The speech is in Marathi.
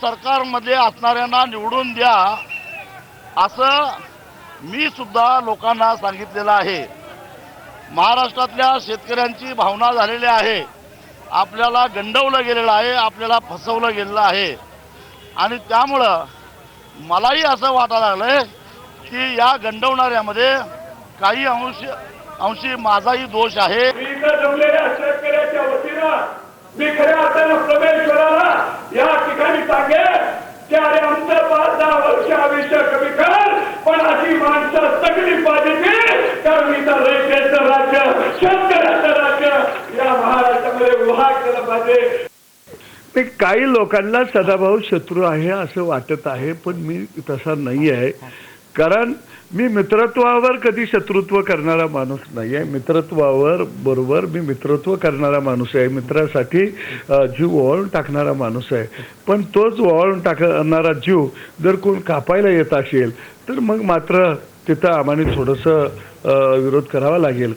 सरकारमध्ये असणाऱ्यांना निवडून द्या असं मी सुद्धा लोकांना सांगितलेलं आहे. महाराष्ट्रातल्या शेतकऱ्यांची भावना झालेली आहे. आपल्याला गंडवलं गेलेलं आहे आपल्याला फसवलं गेलेलं आहे. आणि त्यामुळं मलाही असं वाटायला लागलंय की या गंडवणाऱ्यामध्ये काही अंश अंशी माझाही दोष आहे. माणसं पाहिजे कारण इथं रयतेचं राज्य शेतकऱ्याचं राज्य. या महाराष्ट्रामध्ये उभा केलं पाहिजे. ते काही लोकांना सदाभाऊ शत्रू आहे असं वाटत आहे पण मी तसा नाही आहे. कारण मी मित्रत्वावर कधी शत्रुत्व करणारा माणूस नाही आहे. मित्रत्वावर बरोबर मी मित्रत्व करणारा माणूस आहे. मित्रासाठी जीव ओवाळून टाकणारा माणूस आहे. पण तोच ओवाळून टाकणारा जीव जर कोण कापायला येत असेल तर मग मात्र तिथं आम्हाला थोडंसं विरोध करावा लागेल.